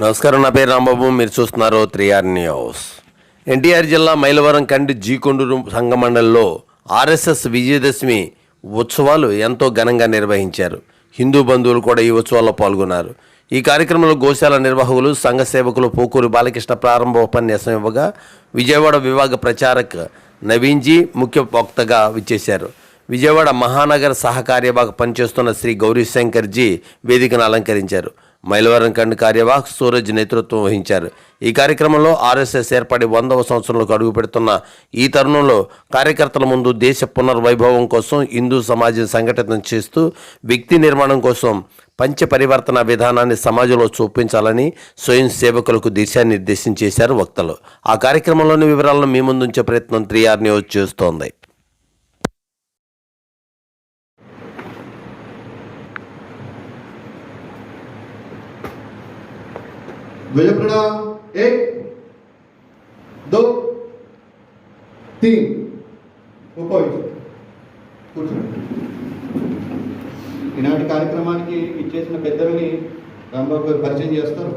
నమస్కారం నా పేరు రాంబాబు. మీరు చూస్తున్నారు త్రీఆర్ న్యూస్. ఎన్టీఆర్ జిల్లా మైలవరం కండి జీకొండూరు సంఘమండలిలో ఆర్ఎస్ఎస్ విజయదశమి ఉత్సవాలు ఎంతో ఘనంగా నిర్వహించారు. హిందూ బంధువులు కూడా ఈ ఉత్సవాల్లో పాల్గొన్నారు. ఈ కార్యక్రమంలో గోశాల నిర్వాహకులు సంఘ సేవకులు పోకూరు బాలకృష్ణ ప్రారంభ ఉపన్యాసం ఇవ్వగా విజయవాడ విభాగ ప్రచారక్ నవీన్జీ ముఖ్య వక్తగా విచ్చేశారు. విజయవాడ మహానగర సహకార్యభాగ పనిచేస్తున్న శ్రీ గౌరీశంకర్జీ వేదికను అలంకరించారు. మైలవరం కండ్ కార్యవాహక్ సూరజ్ నేతృత్వం వహించారు. ఈ కార్యక్రమంలో ఆర్ఎస్ఎస్ ఏర్పడి వందవ సంవత్సరంలోకి అడుగు పెడుతున్న ఈ తరుణంలో కార్యకర్తల ముందు దేశ పునర్వైభవం కోసం హిందూ సమాజం సంఘటితం చేస్తూ వ్యక్తి నిర్మాణం కోసం పంచ పరివర్తన విధానాన్ని సమాజంలో చూపించాలని స్వయం సేవకులకు దిశానిర్దేశం చేశారు వక్తలు. ఆ కార్యక్రమంలోని వివరాలను మీ ముందుంచే ప్రయత్నం త్రీఆర్ న్యూస్ చేస్తోంది. ध्वज प्रणाम एक दो तीन ఉపయోగించు కూర్చోండి ఈనాటి కార్యక్రమానికి ఇచ్చేసిన పెద్దలని రాంబాబు గారు పరిచయం చేస్తారు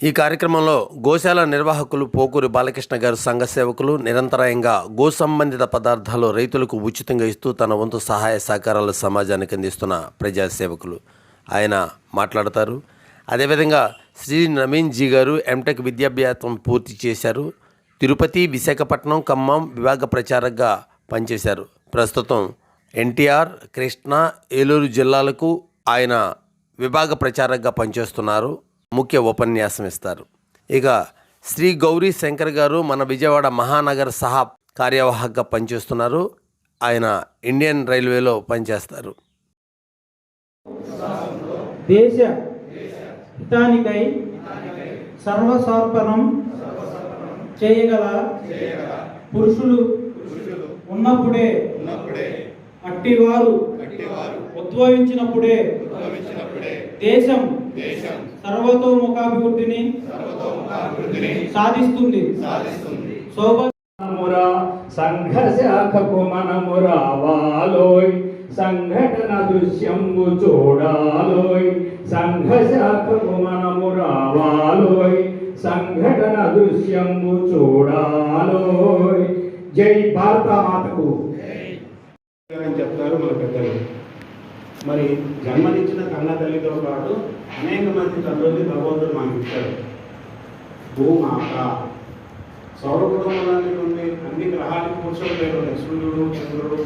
ఈ కార్యక్రమంలో గోశాల నిర్వాహకులు పోకూరి బాలకృష్ణ గారు సంఘ సేవకులు నిరంతరాయంగా గో సంబంధిత పదార్థాలు రైతులకు ఉచితంగా ఇస్తూ తన వంతు సహాయ సహకారాలు సమాజానికి అందిస్తున్న ప్రజా సేవకులు ఆయన మాట్లాడతారు అదేవిధంగా శ్రీ నవీన్ జీ గారు ఎంటెక్ విద్యాభ్యాసం పూర్తి చేశారు. తిరుపతి విశాఖపట్నం ఖమ్మం విభాగ ప్రచారకగా పనిచేశారు. ప్రస్తుతం ఎన్టీఆర్ కృష్ణా ఏలూరు జిల్లాలకు ఆయన విభాగ ప్రచారకగా పనిచేస్తున్నారు. ముఖ్య ఉపన్యాసం ఇస్తారు. ఇక శ్రీ గౌరీ శంకర్ గారు మన విజయవాడ మహానగర సహా కార్యవాహకగా పనిచేస్తున్నారు. ఆయన ఇండియన్ రైల్వేలో పనిచేస్తారు. దేశ హితానికై సర్వసర్పణం చేయగల పురుషులు ఉన్నప్పుడే అట్టివారు ఉద్భవించినప్పుడే దేశం సర్వతోముఖాభివృద్ధిని సాధిస్తుంది. శోభ మనమురా సంఘశాఖకు మనము రావాలోయ్. సంఘటన దృశ్యంబు చూడాలోయ్ సంఘశాఖకు మనము రావాలోయ్ సంఘటన దృశ్యంబు చూడాలోయ్. జై భారత మాతకు. అని చెప్తారు మన పెద్దలు. మరి జన్మనిచ్చిన కన్న తల్లితో పాటు అనేక మంది తల్లుల్ని భగవంతుడు మనకి ఇచ్చాడు. భూమాత సౌర కుటుంబాలన్నీ ఉంది అన్ని గ్రహాలకు పురుషులు పేరు ఉన్నాయి సూర్యుడు చంద్రుడు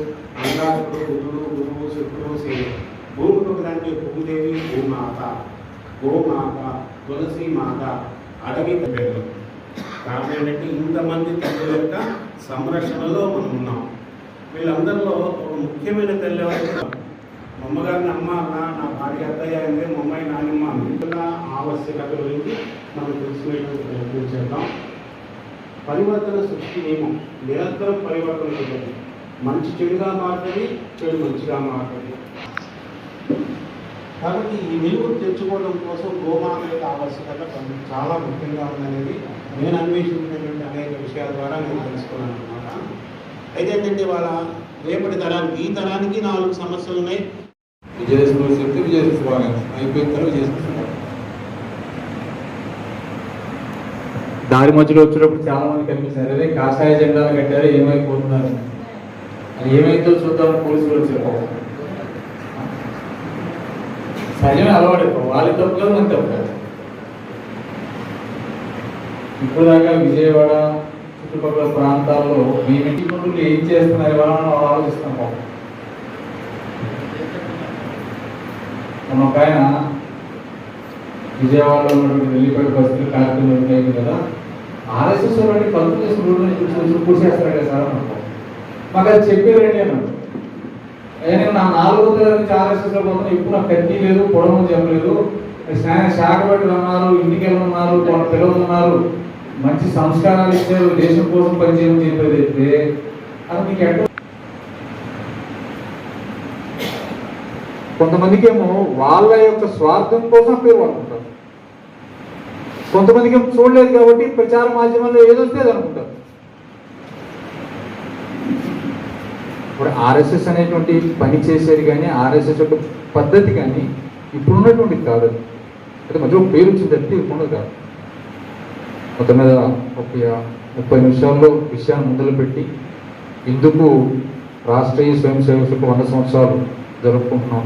అంగారకుడు బుధుడు గురువు శుక్రుడు శని. భూమికి ఒకదానికి భూదేవి భూమాత. గోమాత తులసి మాత అడవి పేరు కారణం ఏంటంటే ఇంతమంది తల్లుల యొక్క సంరక్షణలో మనం ఉన్నాం. వీళ్ళందరిలో ఒక ముఖ్యమైన తల్లి మా అమ్మగారిని అమ్మ అన్న నా భార్య అత్తయ్య అంటే మా అమ్మాయి నాయనమ్మ మిగతా ఆవశ్యకత గురించి మనం తెలుసుకునేటువంటి ప్రయత్నం చేద్దాం. పరివర్తన సృష్టి నియమం నిరంతరం పరివర్తన ఉంటుంది మంచి చెడుగా మారుతుంది చెడు మంచిగా మారుతుంది. కాబట్టి ఈ నిలువు తెచ్చుకోవడం కోసం గోమాత యొక్క ఆవశ్యకత చాలా ముఖ్యంగా ఉందనేది నేను అన్వేషించినటువంటి అనేక విషయాల ద్వారా నేను తెలుసుకున్నాను అనమాట అయితే ఏంటంటే వాళ్ళ రేపటి తరానికి ఈ తరానికి నాలుగు సమస్యలు ఉన్నాయి. విజయదశమి చెప్తే విజయదశమి అయిపోయిన తర్వాత దారి మధ్యలో వచ్చినప్పుడు చాలా మంది కనిపిస్తున్నారు. అదే కాషాయ జెండాలు కట్టారు ఏమైపోతున్నారు? అది ఏమైందో చూద్దాం పోలీసులు వచ్చారు సహజమే అలవాటు వాళ్ళ తప్పు కాదు మన తప్పు కాదు. ఇప్పుడు దాకా విజయవాడ చుట్టుపక్కల ప్రాంతాల్లో మీ ఇంటి పనులు ఏం చేస్తున్నారు? ఎవరన్నా ఆలోచిస్తాం బాబు మొన్న ఒక ఆయన విజయవాడలో ఉన్నటువంటి వెళ్ళిపోయి బస్సులు కార్యక్రమం ఉంటాయి కదా. ఆర్ఎస్ఎస్ వాళ్ళని కలుపు చేసి రోడ్డు పూసేస్తారు కదా సార్ మాకు అది చెప్పేదండి అన్నాడు. నేను నా నాలుగో తరగతి నుంచి ఆర్ఎస్ఎస్ ఎప్పుడు ఇప్పుడు నాకు కత్తి లేదు పొడవు చెప్పలేదు శాఖ పెట్టి ఉన్నారు ఇంటికి వెళ్ళున్నారు వాళ్ళ పిల్లలు ఉన్నారు. మంచి సంస్కారాలు ఇచ్చారు దేశం కోసం పనిచేయమని చెప్పేది అయితే. అది మీకు ఎక్కడ? కొంతమందికి ఏమో వాళ్ళ యొక్క స్వార్థం కోసం పేరు వాళ్ళు కొంతమందికి చూడలేదు కాబట్టి ప్రచార మాధ్యమంలో ఏదొస్తే అనుకుంటారు. ఇప్పుడు ఆర్ఎస్ఎస్ అనేటువంటి పని చేసేది కానీ ఆర్ఎస్ఎస్ యొక్క పద్ధతి కానీ ఇప్పుడున్నటువంటిది కాదు. అంటే అయితే మధ్యలో పేరు వచ్చింది తప్పితే ఇది కాదు. మొత్తం మీద ముప్పై ముప్పై నిమిషాల్లో విషయాన్ని మొదలుపెట్టి ఇందుకు రాష్ట్రీయ స్వయం సేవకులకు వంద సంవత్సరాలు జరుపుకుంటున్నాం.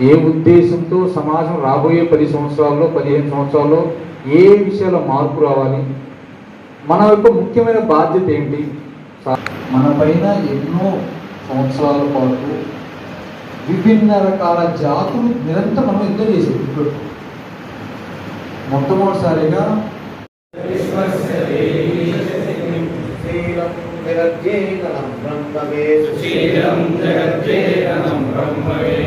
ఏ ఉద్దేశంతో సమాజం రాబోయే పది సంవత్సరాల్లో పదిహేను సంవత్సరాల్లో ఏ విషయాల్లో మార్పు రావాలి? మన యొక్క ముఖ్యమైన బాధ్యత ఏంటి? మన పైన ఎన్నో సంవత్సరాల పాటు విభిన్న రకాల జాతులు నిరంతరం మనం యుద్ధం చేసేది ఇప్పుడు మొట్టమొదటిసారిగా సుశీలం జగజ్జేతనం బ్రహ్మవే.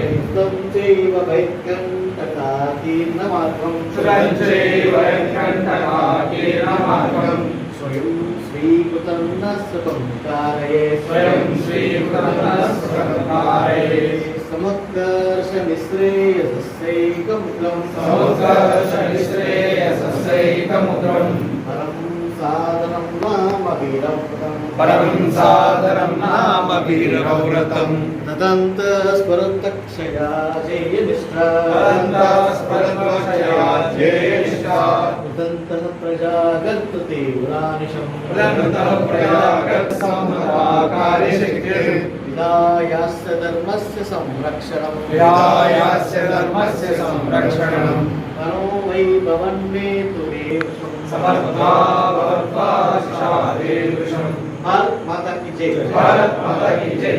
సురంచైవ కంటకాకీర్ణమార్గం స్వయం శ్రీకృతం సుఖం కారయే స్వయం శ్రీకృతః స్వకర్తారే సముత్కర్ష నిశ్రేయసైకముఖం సముద్రశ్రేయసైకముద్రం పరం సాధనం నామ వీరవ్రతం పరం సాదరం నామ తదంత స్మరతక్షయా జయ నిష్ఠా పరంతాస్పరతోషయా జేష్ఠా ఉదంతః ప్రజాగర్త తీవ్రానిశం ఉదంతః ప్రజాగత్ సంహృతాకార్యశక్తిర్ విదాయాస్య ధర్మస్య సంరక్షణం విదాయాస్య ధర్మస్య సంరక్షణం మనో వై భవన్మేతు మే సమర్థా భవత్వా శిషాదేదృశం భారత్ మాతా కి జై. భారత్ మాతా కి జై.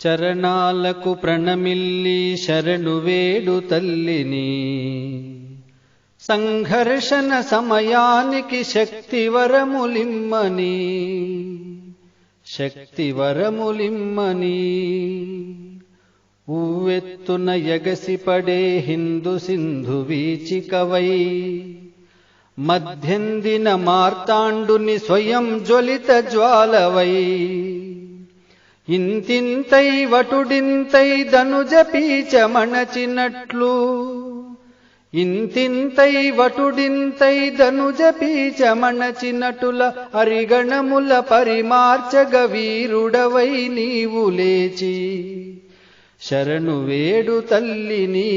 చరణాలకు ప్రణమిల్లి శరణు వేడు తల్లిని. సంఘర్షణ సమయానికి శక్తివరములిమ్మని శక్తివరములిమ్మని. ఉవ్వెత్తున ఎగసిపడే హిందు సింధు వీచికవై మధ్యందిన మార్తాండుని స్వయం జ్వలిత జ్వాలవై. ఇంతింతై వటుడింతై ధనుజ పీచమణచినట్లు ఇంతింతై వటుడింతై ధనుజ పీచమణచినటుల అరిగణముల పరిమార్చగ వీరుడవై నీవు లేచి. శరణు వేడు తల్లిని